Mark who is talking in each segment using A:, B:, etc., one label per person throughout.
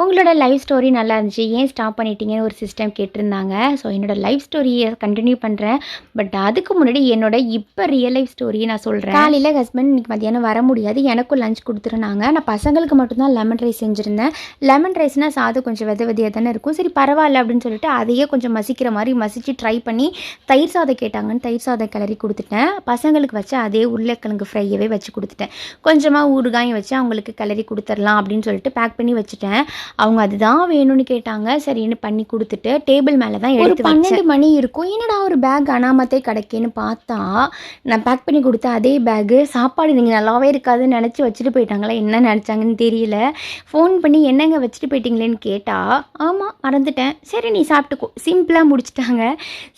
A: உங்களோட life story நல்லா இருந்துச்சு. ஏன் ஸ்டாப் பண்ணிட்டீங்கன்னு ஒரு சிஸ்டம் கேட்டிருந்தாங்க. ஸோ என்னோட லைஃப் ஸ்டோரியை கண்டினியூ பண்ணுறேன் பட் அதுக்கு முன்னாடி என்னோட இப்போ ரியல் லைஃப் ஸ்டோரியை நான் சொல்கிறேன் காலையில் ஹஸ்பண்ட் இன்னைக்கு மதியானம் வர முடியாது. எனக்கும் லஞ்ச் கொடுத்துருந்தாங்க. நான் பசங்களுக்கு மட்டும்தான் லெமன் ரைஸ் செஞ்சுருந்தேன். லெமன் ரைஸ்னால் சாதம் கொஞ்சம் வித விதையாக தானே இருக்கும். சரி பரவாயில்ல அப்படின்னு சொல்லிட்டு அதையே கொஞ்சம் மசிக்கிற மாதிரி மசிச்சு ட்ரை பண்ணி தயிர் சாதம் கேட்டாங்கன்னு தயிர் சாதம் கிளறி கொடுத்துட்டேன். பசங்களுக்கு வச்சு அதே உருளைக்கிழங்கு ஃப்ரையவே வச்சு கொடுத்துட்டேன். கொஞ்சமாக ஊறுகாயும் வச்சு அவங்களுக்கு கிளறி கொடுத்துடலாம் அப்படின்னு சொல்லிட்டு பேக் பண்ணி வச்சுட்டேன். அவங்க அதுதான் வேணும்னு கேட்டாங்க. சரின்னு பண்ணி கொடுத்துட்டு டேபிள் மேலே தான் எடுத்து பன்னெண்டு மணி இருக்கும். என்னடா ஒரு பேக் அனாமத்தே கிடைக்கேன்னு பார்த்தா நான் பேக் பண்ணி கொடுத்த அதே பேக்கு சாப்பாடு நீங்கள் நல்லாவே இருக்காதுன்னு நினச்சி வச்சுட்டு போயிட்டாங்களா? என்ன நினச்சாங்கன்னு தெரியல. ஃபோன் பண்ணி என்னங்க வச்சுட்டு போயிட்டீங்களேன்னு கேட்டால் ஆமாம் மறந்துட்டேன். சரி நீ சாப்பிட்டுக்கோ. சிம்பிளாக முடிச்சிட்டாங்க.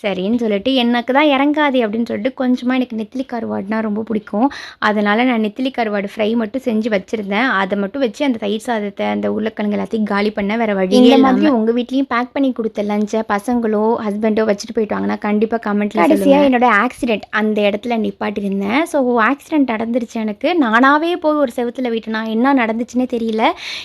A: சரின்னு சொல்லிட்டு எனக்கு தான் இறங்காது அப்படின்னு சொல்லிட்டு கொஞ்சமாக எனக்கு நெத்திலி கருவாடுனா ரொம்ப பிடிக்கும். அதனால் நான் நெத்திலி கருவாடு ஃப்ரை மட்டும் செஞ்சு வச்சுருந்தேன். அதை மட்டும் வச்சு அந்த தயிர் சாதத்தை அந்த உருளைக்கிழங்கு எல்லாத்தையும் காலி பண்ண வேறு வழி இந்த மாதிரி உங்கள் வீட்லேயும் பேக் பண்ணி கொடுத்த லஞ்சை பசங்களோ ஹஸ்பண்டோ வச்சுட்டு போயிட்டாங்கன்னா கண்டிப்பாக கமெண்ட்ல கடைசியாக என்னோட ஆக்சிடென்ட் அந்த இடத்துல நிப்பாட்டியிருந்தேன். ஸோ ஆக்சிடென்ட் நடந்துருச்சு எனக்கு. நானாகவே போய் ஒரு செவத்தில் விட்டேனா என்ன நடந்துச்சுன்னே தெரியல.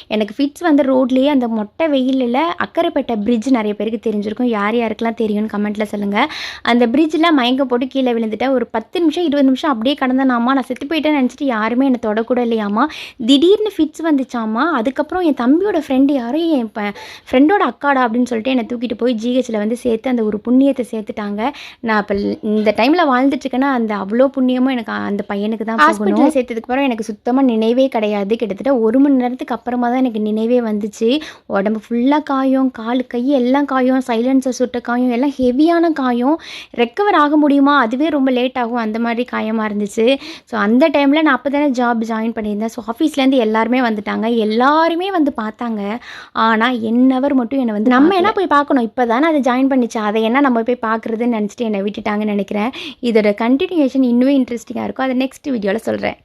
A: எனக்கு ஃபிட்ஸ் வந்து ரோட்லேயே அந்த மொட்டை வெயிலில் அக்கரைப்பேட்டை பிரிட்ஜ் நிறைய பேருக்கு தெரிஞ்சிருக்கும். யார் யாருக்கெல்லாம் தெரியும்னு கமெண்ட்டில் சொல்லுங்கள் அந்த பிரிட்ஜில் மயங்க போட்டு கீழே விழுந்துட்டேன். ஒரு பத்து நிமிஷம் இருபது நிமிஷம் அப்படியே கடந்தனாமா நான் செத்து போயிட்டேன்னு நினச்சிட்டு யாருமே என்னை தொடக்கூட இல்லையாமா? திடீர்னு ஃபிட்ஸ் வந்துச்சாமா? அதுக்கப்புறம் என் தம்பியோட ஃப்ரெண்டு யாரோ என் ஃப்ரெண்டோட அக்காடா அப்படின்னு சொல்லிட்டு என்னை தூக்கிட்டு போய் ஜிஹெச்சில் வந்து சேர்த்து அந்த ஒரு புண்ணியத்தை சேர்த்துட்டாங்க. நான் இப்போ இந்த டைமில் வாழ்ந்துட்டுருக்கேன்னா அந்த அவ்வளோ புண்ணியமும் எனக்கு அந்த பையனுக்கு தான் ஹாஸ்பிட்டலில் சேர்த்ததுக்கு அப்புறம் எனக்கு சுத்தமாக நினைவே கிடையாது. கிட்டத்தட்ட ஒரு மணி நேரத்துக்கு அப்புறமா தான் எனக்கு நினைவே வந்துச்சு. உடம்பு ஃபுல்லாக காயம் கால் கை எல்லாம் காயம் சைலன்சர் சுட்ட காயம் எல்லாம் ஹெவியான காயம். ரெக்கவர் ஆக முடியுமா? அதுவே ரொம்ப லேட் ஆகும். அந்த மாதிரி காயமாக இருந்துச்சு. ஸோ அந்த டைமில் நான் அப்போ தானே ஜாப் ஜாயின் பண்ணியிருந்தேன் ஸோ ஆஃபீஸ்லேருந்து எல்லாருமே வந்துட்டாங்க. எல்லாருமே வந்து பார்த்தாங்க. ஆனால் என்னவர் மட்டும் என்னை வந்து நம்ம என்ன போய் பார்க்கணும்? இப்போ தானே அதை ஜாயின் பண்ணிச்சு. அதை என்ன நம்ம போய் பார்க்குறதுன்னு நினச்சிட்டு என்னை விட்டுட்டாங்கன்னு நினைக்கிறேன். இதோட கண்டினியூஷன் இன்னும் இன்ட்ரெஸ்டிங்காக இருக்கும். அதை நெக்ஸ்ட் வீடியோவில் சொல்கிறேன்